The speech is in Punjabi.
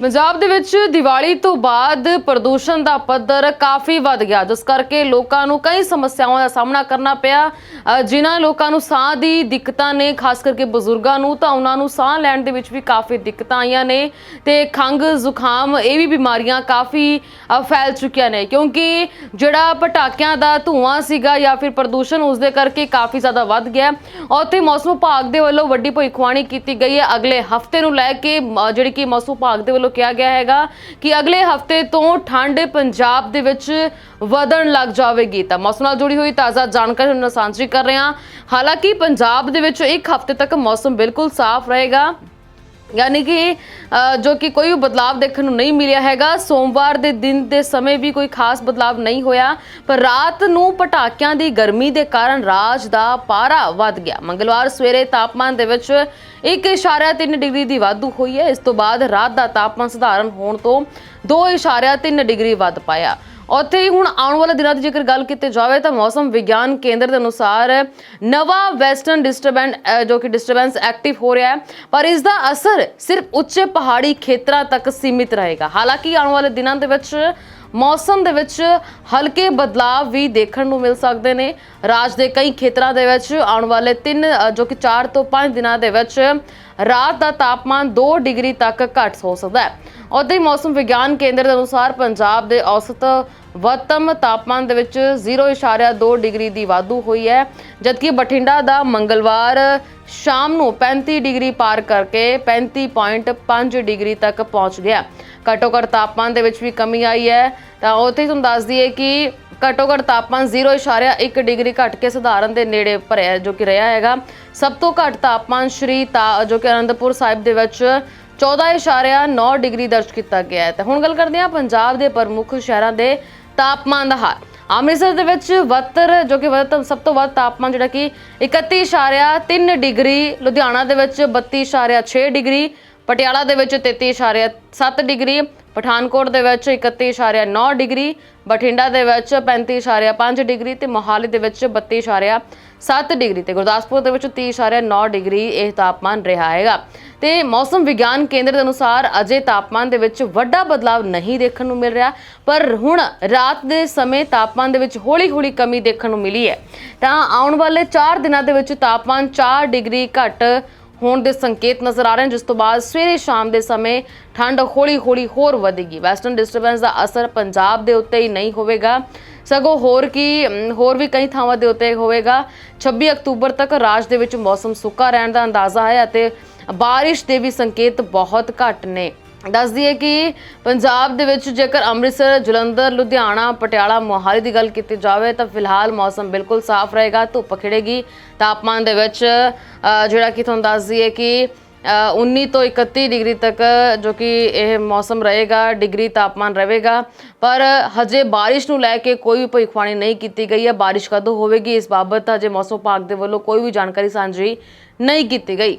ਪੰਜਾਬ ਦੇ ਵਿੱਚ ਦੀਵਾਲੀ ਤੋਂ ਬਾਅਦ ਪ੍ਰਦੂਸ਼ਣ ਦਾ ਪੱਧਰ ਕਾਫੀ ਵੱਧ ਗਿਆ, ਜਿਸ ਕਰਕੇ ਲੋਕਾਂ ਨੂੰ ਕਈ ਸਮੱਸਿਆਵਾਂ ਦਾ ਸਾਹਮਣਾ ਕਰਨਾ ਪਿਆ। ਜਿਨ੍ਹਾਂ ਲੋਕਾਂ ਨੂੰ ਸਾਹ ਦੀ ਦਿੱਕਤਾਂ ਨੇ, ਖਾਸ ਕਰਕੇ ਬਜ਼ੁਰਗਾਂ ਨੂੰ, ਤਾਂ ਉਹਨਾਂ ਨੂੰ ਸਾਹ ਲੈਣ ਦੇ ਵਿੱਚ ਵੀ ਕਾਫੀ ਦਿੱਕਤਾਂ ਆਈਆਂ ਨੇ ਤੇ ਖੰਘ, ਜ਼ੁਕਾਮ, ਇਹ ਵੀ ਬਿਮਾਰੀਆਂ ਕਾਫੀ ਫੈਲ ਚੁੱਕੀਆਂ ਨੇ। ਕਿਉਂਕਿ ਜਿਹੜਾ ਪਟਾਕਿਆਂ ਦਾ ਧੂਆਂ ਸੀਗਾ ਜਾਂ ਫਿਰ ਪ੍ਰਦੂਸ਼ਣ ਉਸ ਦੇ ਕਰਕੇ ਕਾਫੀ ਜ਼ਿਆਦਾ ਵੱਧ ਗਿਆ। ਉੱਥੇ ਮੌਸਮ ਵਿਭਾਗ ਦੇ ਵੱਲੋਂ ਵੱਡੀ ਭਵਿੱਖਬਾਣੀ ਕੀਤੀ ਗਈ ਹੈ। ਅਗਲੇ ਹਫ਼ਤੇ ਨੂੰ ਲੈ ਕੇ ਜਿਹੜੀ ਕਿ ਮੌਸਮ ਵਿਭਾਗ ਦੇ ਵੱਲੋਂ ਕਿਹਾ ਗਿਆ ਹੈਗਾ ਕਿ ਅਗਲੇ ਹਫ਼ਤੇ ਤੋਂ ਠੰਡ ਪੰਜਾਬ ਦੇ ਵਿੱਚ ਵਧਣ ਲੱਗ ਜਾਵੇਗੀ। ਤਾਂ ਮੌਸਮ ਨਾਲ ਜੁੜੀ ਹੋਈ ਤਾਜ਼ਾ ਜਾਣਕਾਰੀ ਹੁਣ ਸਾਂਝੀ ਕਰ ਰਹੇ ਹਾਂ। ਹਾਲਾਂਕਿ ਪੰਜਾਬ ਦੇ ਵਿੱਚ ਇੱਕ ਹਫ਼ਤੇ ਤੱਕ ਮੌਸਮ ਬਿਲਕੁਲ ਸਾਫ਼ ਰਹੇਗਾ। ਯਾਨੀ ਕਿ ਜੋ ਕਿ ਕੋਈ ਬਦਲਾਅ ਦੇਖਣ ਨੂੰ ਨਹੀਂ ਮਿਲਿਆ ਹੈਗਾ। ਸੋਮਵਾਰ ਦੇ ਦਿਨ ਦੇ ਸਮੇਂ ਵੀ ਕੋਈ ਖਾਸ ਬਦਲਾਅ ਨਹੀਂ ਹੋਇਆ, ਪਰ ਰਾਤ ਨੂੰ ਪਟਾਕਿਆਂ ਦੀ ਗਰਮੀ ਦੇ ਕਾਰਨ ਰਾਜ ਦਾ ਪਾਰਾ ਵੱਧ ਗਿਆ। ਮੰਗਲਵਾਰ ਸਵੇਰੇ ਤਾਪਮਾਨ ਦੇ ਵਿੱਚ 1.3 ਡਿਗਰੀ ਦੀ ਵਾਧੂ ਹੋਈ ਹੈ। ਇਸ ਤੋਂ ਬਾਅਦ ਰਾਤ ਦਾ ਤਾਪਮਾਨ ਸਧਾਰਨ ਹੋਣ ਤੋਂ 2.3 ਡਿਗਰੀ ਵੱਧ ਪਾਇਆ। ਉੱਥੇ ਹੀ ਹੁਣ ਆਉਣ ਵਾਲੇ ਦਿਨਾਂ ਦੀ ਜੇਕਰ ਗੱਲ ਕੀਤੀ ਜਾਵੇ ਤਾਂ ਮੌਸਮ ਵਿਗਿਆਨ ਕੇਂਦਰ ਦੇ ਅਨੁਸਾਰ ਨਵਾਂ ਵੈਸਟਰਨ ਡਿਸਟਰਬੈਂਸ ਜੋ ਕਿ ਡਿਸਟਰਬੈਂਸ ਐਕਟਿਵ ਹੋ ਰਿਹਾ ਹੈ, ਪਰ ਇਸ ਦਾ ਅਸਰ ਸਿਰਫ ਉੱਚੇ ਪਹਾੜੀ ਖੇਤਰਾਂ ਤੱਕ ਸੀਮਿਤ ਰਹੇਗਾ। ਹਾਲਾਂਕਿ ਆਉਣ ਵਾਲੇ ਦਿਨਾਂ ਦੇ ਵਿੱਚ ਮੌਸਮ ਦੇ ਵਿੱਚ ਹਲਕੇ ਬਦਲਾਅ ਵੀ ਦੇਖਣ ਨੂੰ ਮਿਲ ਸਕਦੇ ਨੇ। ਰਾਜ ਦੇ ਕਈ ਖੇਤਰਾਂ ਦੇ ਵਿੱਚ ਆਉਣ ਵਾਲੇ 3 ਜੋ ਕਿ 4 ਤੋਂ 5 ਦਿਨਾਂ ਦੇ ਵਿੱਚ ਰਾਤ ਦਾ ਤਾਪਮਾਨ 2 ਡਿਗਰੀ ਤੱਕ ਘਟ ਹੋ ਸਕਦਾ ਹੈ। ਉੱਥੇ ਹੀ ਮੌਸਮ ਵਿਗਿਆਨ ਕੇਂਦਰ ਦੇ ਅਨੁਸਾਰ ਪੰਜਾਬ ਦੇ ਔਸਤ ਵੱਤਮ ਤਾਪਮਾਨ ਦੇ ਵਿੱਚ 0.2 ਡਿਗਰੀ ਦੀ ਵਾਧੂ ਹੋਈ ਹੈ, ਜਦਕਿ ਬਠਿੰਡਾ ਦਾ ਮੰਗਲਵਾਰ ਸ਼ਾਮ ਨੂੰ 35 ਡਿਗਰੀ ਪਾਰ ਕਰਕੇ 35.5 ਡਿਗਰੀ ਤੱਕ ਪਹੁੰਚ ਗਿਆ। ਘੱਟੋ ਘੱਟ ਤਾਪਮਾਨ ਦੇ ਵਿੱਚ ਵੀ ਕਮੀ ਆਈ ਹੈ। ਤਾਂ ਉੱਥੇ ਤੁਹਾਨੂੰ ਦੱਸ ਦਈਏ ਕਿ ਘੱਟੋ ਘੱਟ ਤਾਪਮਾਨ 0.1 ਡਿਗਰੀ ਘਟ ਕੇ ਸਧਾਰਨ ਦੇ ਨੇੜੇ ਭਰਿਆ ਜੋ ਕਿ ਰਿਹਾ ਹੈਗਾ। ਸਭ ਤੋਂ ਘੱਟ ਤਾਪਮਾਨ ਸ਼੍ਰੀ ਤਾ ਜੋ ਕਿ ਅਨੰਦਪੁਰ ਸਾਹਿਬ ਦੇ ਵਿੱਚ 14.9 ਡਿਗਰੀ ਦਰਜ ਕੀਤਾ ਗਿਆ ਹੈ। ਤਾਂ ਹੁਣ ਗੱਲ ਕਰਦੇ ਹਾਂ ਪੰਜਾਬ ਦੇ ਪ੍ਰਮੁੱਖ ਸ਼ਹਿਰਾਂ ਦੇ ਤਾਪਮਾਨ ਦਾ ਹਾਲ। ਅੰਮ੍ਰਿਤਸਰ ਦੇ ਵਿੱਚ 72 ਜੋ ਕਿ ਵੱਧ ਸਭ ਤੋਂ ਵੱਧ ਤਾਪਮਾਨ ਜਿਹੜਾ ਕਿ 31.3 ਡਿਗਰੀ, ਲੁਧਿਆਣਾ ਦੇ ਵਿੱਚ 32.6 ਡਿਗਰੀ, ਪਟਿਆਲਾ ਦੇ ਵਿੱਚ 33.7 ਡਿਗਰੀ ਪਠਾਨਕੋਟ ਦੇ ਵਿੱਚ 31.9 ਡਿਗਰੀ, ਬਠਿੰਡਾ ਦੇ ਵਿੱਚ 35.5 ਡਿਗਰੀ ਤੇ ਮੋਹਾਲੀ ਦੇ ਵਿੱਚ 32.7 ਡਿਗਰੀ ਤੇ ਗੁਰਦਾਸਪੁਰ ਦੇ ਵਿੱਚ 30.9 ਡਿਗਰੀ ਇਹ ਤਾਪਮਾਨ ਰਿਹਾ ਹੈਗਾ। ਤੇ ਮੌਸਮ ਵਿਗਿਆਨ ਕੇਂਦਰ ਦੇ ਅਨੁਸਾਰ ਅਜੇ ਤਾਪਮਾਨ ਦੇ ਵਿੱਚ ਵੱਡਾ ਬਦਲਾਅ ਨਹੀਂ ਦੇਖਣ ਨੂੰ ਮਿਲ ਰਿਹਾ, ਪਰ ਹੁਣ ਰਾਤ ਦੇ ਸਮੇਂ ਤਾਪਮਾਨ ਦੇ ਵਿੱਚ ਹੌਲੀ-ਹੌਲੀ ਕਮੀ ਦੇਖਣ ਨੂੰ ਮਿਲੀ ਹੈ। ਤਾਂ ਆਉਣ ਵਾਲੇ 4 ਦਿਨਾਂ ਦੇ ਵਿੱਚ ਤਾਪਮਾਨ 4 ਡਿਗਰੀ ਘਟ ਹੋਣ ਦੇ ਸੰਕੇਤ ਨਜ਼ਰ ਆ ਰਹੇ ਹਨ, ਜਿਸ ਤੋਂ ਬਾਅਦ ਸਵੇਰੇ ਸ਼ਾਮ ਦੇ ਸਮੇਂ ਠੰਡ ਹੌਲੀ-ਹੌਲੀ ਹੋਰ ਵਧੇਗੀ। ਵੈਸਟਰਨ ਡਿਸਟਰਬੈਂਸ ਦਾ ਅਸਰ ਪੰਜਾਬ ਦੇ ਉੱਤੇ ਹੀ ਨਹੀਂ ਹੋਵੇਗਾ। ਸਗੋਂ ਹੋਰ ਕੀ ਹੋਰ ਵੀ ਕਈ ਥਾਵਾਂ ਦੇ ਉੱਤੇ ਹੋਵੇਗਾ। 26 ਅਕਤੂਬਰ ਤੱਕ ਰਾਜ ਦੇ ਵਿੱਚ ਮੌਸਮ ਸੁੱਕਾ ਰਹਿਣ ਦਾ ਅੰਦਾਜ਼ਾ ਹੈ ਅਤੇ ਬਾਰਿਸ਼ ਦੇ ਵੀ ਸੰਕੇਤ ਬਹੁਤ ਘੱਟ ਨੇ। ਦੱਸ ਦਈਏ ਕਿ ਪੰਜਾਬ ਦੇ ਵਿੱਚ ਜੇਕਰ ਅੰਮ੍ਰਿਤਸਰ ਜਲੰਧਰ ਲੁਧਿਆਣਾ ਪਟਿਆਲਾ ਮੋਹਾਲੀ ਦੀ ਗੱਲ ਕੀਤੀ ਜਾਵੇ ਤਾਂ ਫਿਲਹਾਲ ਮੌਸਮ ਬਿਲਕੁਲ ਸਾਫ਼ ਰਹੇਗਾ ਧੁੱਪ ਖਿੜੇਗੀ। ਤਾਪਮਾਨ ਦੇ ਵਿੱਚ ਜਿਹੜਾ ਕਿ ਤੁਹਾਨੂੰ ਦੱਸ ਦਈਏ ਕਿ ਅ, 19 ਤੋਂ 31 ਡਿਗਰੀ ਤੱਕ ਜੋ ਕਿ ਇਹ ਮੌਸਮ ਰਹੇਗਾ ਡਿਗਰੀ ਤਾਪਮਾਨ ਰਹੇਗਾ। ਪਰ ਹਜੇ ਬਾਰਿਸ਼ ਨੂੰ ਲੈ ਕੇ ਕੋਈ ਵੀ ਭਵਿੱਖਬਾਣੀ ਨਹੀਂ ਕੀਤੀ ਗਈ ਹੈ। ਬਾਰਿਸ਼ ਕਦੋਂ ਹੋਵੇਗੀ ਇਸ ਬਾਬਤ ਹਜੇ ਮੌਸਮ ਵਿਭਾਗ ਦੇ ਵੱਲੋਂ ਕੋਈ ਵੀ ਜਾਣਕਾਰੀ ਸਾਂਝੀ ਨਹੀਂ ਕੀਤੀ ਗਈ।